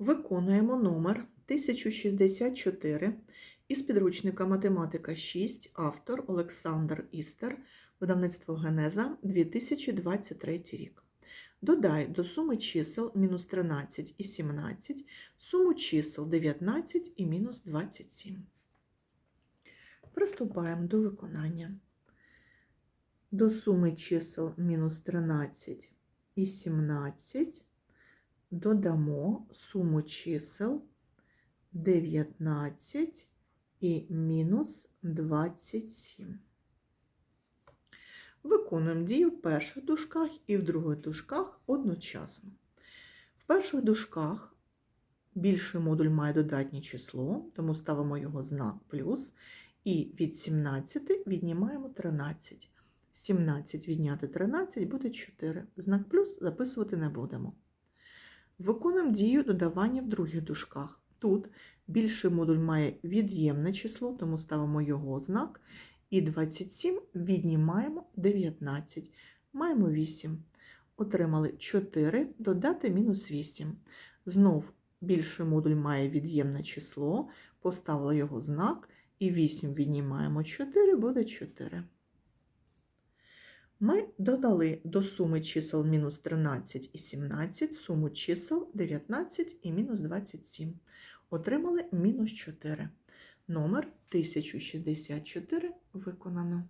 Виконуємо номер 1064 із підручника Математика 6, автор Олександр Істер, видавництво Генеза 2023 рік. Додай до суми чисел мінус 13 і 17 суму чисел 19 і мінус 27. Приступаємо до виконання. До суми чисел мінус 13 і 17 додамо суму чисел 19 і мінус 27. Виконуємо дію в перших дужках і в других дужках одночасно. В перших дужках більший модуль має додатнє число, тому ставимо його знак плюс, і від 17 віднімаємо 13. 17 відняти 13 буде 4. Знак плюс записувати не будемо. Виконуємо дію додавання в других дужках. Тут більший модуль має від'ємне число, тому ставимо його знак. І 27 віднімаємо 19. Маємо 8. Отримали 4, додати мінус 8. Знов більший модуль має від'ємне число, поставили його знак. І 8 віднімаємо 4, буде 4. Ми додали до суми чисел мінус 13 і 17 суму чисел 19 і мінус 27. Отримали мінус 4. Номер 1064 виконано.